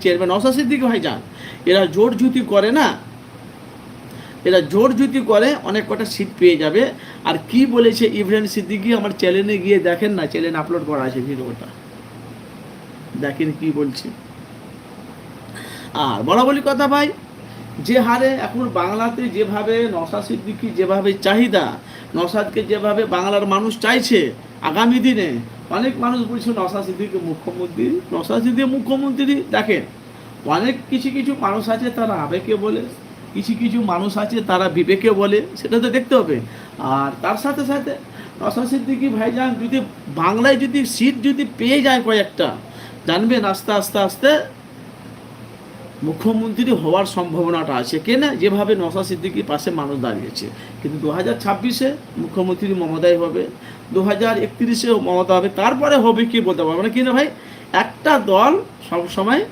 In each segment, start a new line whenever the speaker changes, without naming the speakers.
Chairman Naushad ভাই ভাইজান এরা জোর জুতি করে না। এরা জোর জুতি করে, অনেক কটা সিট পেয়ে যাবে। আর কি বলেছে ইব্রাহিম সিদ্দিকি, আমার চ্যানেলে গিয়ে দেখেন না চ্যানেল আপলোড করা আছে ভিডিওটা দেখেন কি বলছে। আর বলা বলি কথা ভাই, যে হারে এখন বাংলাতে যেভাবে নসাদ সিদ্দিকি যেভাবে চাহিদা নসাদকে যেভাবে বাংলার মানুষ চাইছে আগামী দিনে অনেক মানুষ বলছে নসাদ সিদ্দিকি মুখ্যমন্ত্রী নসাদ সিদ্দিকি মুখ্যমন্ত্রী দেখেন, অনেক কিছু কিছু মানুষ আছে তারা আবেগে বলে, কিছু কিছু মানুষ আছে তারা বিবেকে বলে, সেটা তো দেখতে হবে। আর তার সাথে সাথে নসাদ সিদ্দিকি ভাইজান যদি বাংলায় যদি সিট যদি পেয়ে যায় কয়েকটা, জানবেন আস্তে আস্তে আস্তে মুখ্যমন্ত্রী হওয়ার সম্ভাবনাটা আছে কেন, যেভাবে নসা সিদ্দিকির পাশে মানুষ দাঁড়িয়েছে। কিন্তু দু হাজার ছাব্বিশে মুখ্যমন্ত্রী মমতাই হবে দু হাজার একত্রিশেও মমতা হবে। তারপরে হবে কি বলতে পারব না। কিন্তু ভাই? একটা দল সব সময়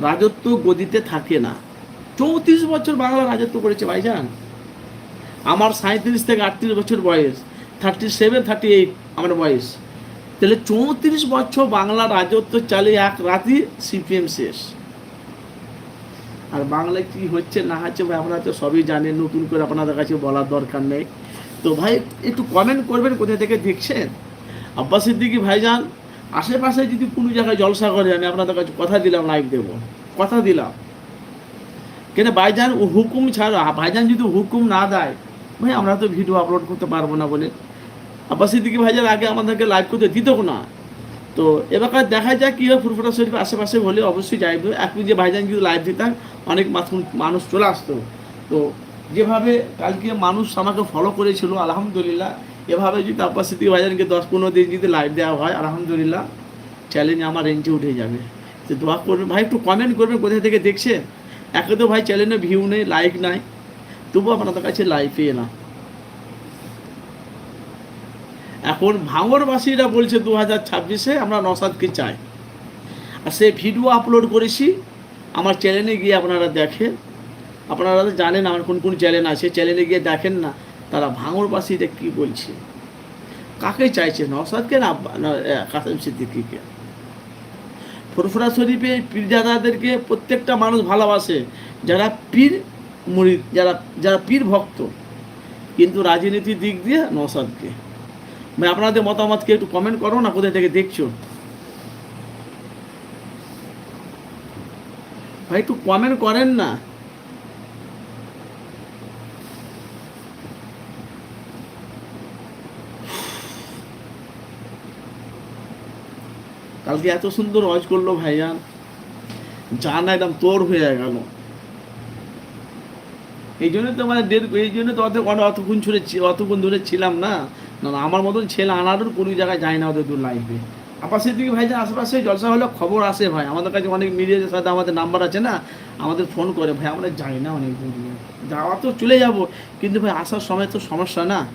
রাজত্ব গদিতে থাকে না। চৌত্রিশ বছর বাংলা রাজত্ব করেছে ভাই ভাইজান আমার সাঁত্রিশ থেকে আটত্রিশ বছর বয়স। থার্টি সেভেন থার্টি এইট আমার বয়স। তাহলে চৌত্রিশ বছর বাংলা রাজত্ব চালিয়ে এক রাতি সিপিএম শেষ। আর বাংলায় কি হচ্ছে না হচ্ছে আপনারা তো সবই জানেন নতুন করে আপনাদের কাছে বলার দরকার নেই। তো ভাই, একটু কমেন্ট করবেন কোথা থেকে দেখছেন? আব্বাস সিদ্দিকি, ভাইজান, আশেপাশে যদি কোনো জায়গায় জলসা করে আমি আপনাদের কাছে কথা দিলাম লাইভ দেব। কথা দিলাম। কেন ভাইজান হুকুম ছাড়া, ভাইজান যদি হুকুম না দেয়, ভাই, আমরা তো ভিডিও আপলোড করতে পারব না বলে। আব্বাস সিদ্দিকি, ভাইজান, আগে আমাদেরকে লাইভ করতে দিত না। তো এবার দেখা যায় কী হয়, ফুরফুরা শরীফ আশেপাশে হলে অবশ্যই যাইবে। এখন যে ভাইজান যদি লাইভ দিতাম অনেক মানুষ চলে আসতো। তো যেভাবে কালকে মানুষ আমাকে ফলো করেছিল, আলহামদুলিল্লাহ। এভাবে যদি আব্বাস সিদ্দিক ভাইজানকে দশ পনেরো দিন যদি লাইভ দেওয়া হয়, আলহামদুলিল্লাহ চ্যালেঞ্জ আমার রেঞ্জে উঠে যাবে। তো দোয়া করবে ভাই, একটু কমেন্ট করবে কোথা থেকে দেখছে একে তো ভাই চ্যানেলে ভিউ নেই লাইক নাই। তবুও আপনাদের কাছে লাইভে এলাম। এখন ভাঙরবাসীরা বলছে দু হাজার ছাব্বিশে আমরা নসাদকে চাই। আর সে ভিডিও আপলোড করেছি। আমার চ্যানেলে গিয়ে আপনারা দেখেন। আপনারা জানেন আমার কোন কোন চ্যানেল আছে, চ্যানেলে গিয়ে দেখেন না, তারা ভাঙরবাসীরা কী বলছে? কাকে চাইছে? নসাদকে না কাসেম সিদ্দিকিকে? ফুরফুরা শরীফে পীরজাদাদেরকে প্রত্যেকটা মানুষ ভালোবাসে, যারা পীর মুরিদ, যারা যারা পীর ভক্ত। কিন্তু রাজনীতির দিক দিয়ে নসাদকে মানে আপনাদের মতামতকে একটু কমেন্ট করো না, কোথায় থেকে দেখছ? ভাই, একটু কমেন্ট করেন না। কালকে এত সুন্দর ওয়াজ করল ভাইজান জান একদম তোর হয়ে গেল। এই জন্য তো মানে দেড় এই জন্য তো অত অত- অতক্ষণ ছুড়ে অতক্ষণ ধরে ছিলাম না। না আমার মতন ছেলে আনারও কোনো জায়গায় যায় না ওদের দূর লাইফে আপাশের দিকে ভাই আশেপাশে জলসা হলে খবর আসে ভাই। আমাদের কাছে অনেক মিডিয়ার সাথে আমাদের নাম্বার আছে না, আমাদের ফোন করে। ভাই, আমরা যাই না অনেক দূর। যাওয়া তো চলে যাব, কিন্তু ভাই, আসার সময় তো সমস্যা না।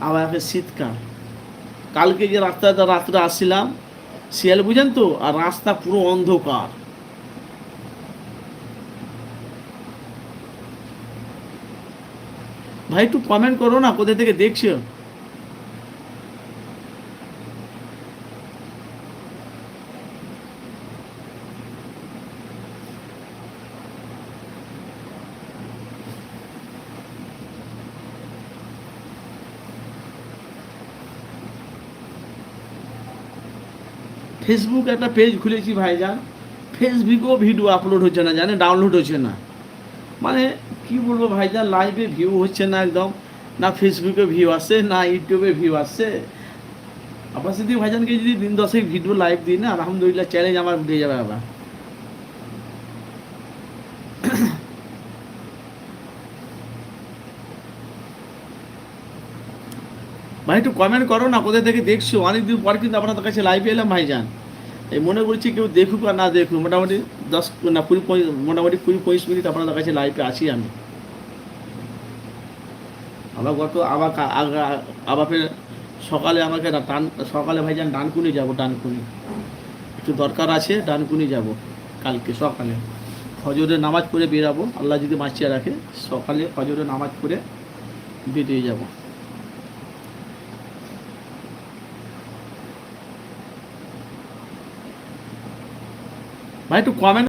আবার শীতকাল। কালকে যে রাস্তাটা রাত্রে আসছিলাম শিয়াল, বুঝেন তো? আর রাস্তা পুরো অন্ধকার। ভাই, একটু কমেন্ট করো না, কোথা থেকে দেখছ ফেসবুক একটা পেজ খুলেছি ভাইজান। ফেসবুকেও ভিডিও আপলোড হচ্ছে না জানে ডাউনলোড হচ্ছে না। মানে কি বলব ভাইজান লাইভে ভিউ হচ্ছে না একদম। না ফেসবুকে ভিউ আসছে না ইউটিউবে ভিউ আসছে আবার যদি ভাইজানকে যদি দিন দশেক ভিডিও লাইভ দিই না, আলহামদুলিল্লাহ চ্যালেঞ্জ আমার উঠে যাবে আবার। ভাই একটু কমেন্ট করো না, কোথায় থেকে দেখছ? অনেকদিন পর কিন্তু আপনাদের কাছে লাইভে এলাম, ভাইজান। এই মনে করছি কেউ দেখুক আর না দেখুক, মোটামুটি দশ না কুড়ি মোটামুটি কুড়ি পঁচিশ মিনিট আপনাদের কাছে লাইভে আছি আমি। আবার গত আবার আবার সকালে আমাকে টান সকালে ভাইজান ডানকুনি যাব, ডানকুনি। একটু দরকার আছে, ডানকুনি যাব কালকে সকালে। ফজরের নামাজ পড়ে বেরাবো, আল্লাহ যদি বাঁচিয়ে রাখে, সকালে ফজরের নামাজ পড়ে বেরিয়ে যাব। ভাই একটু কমেন্ট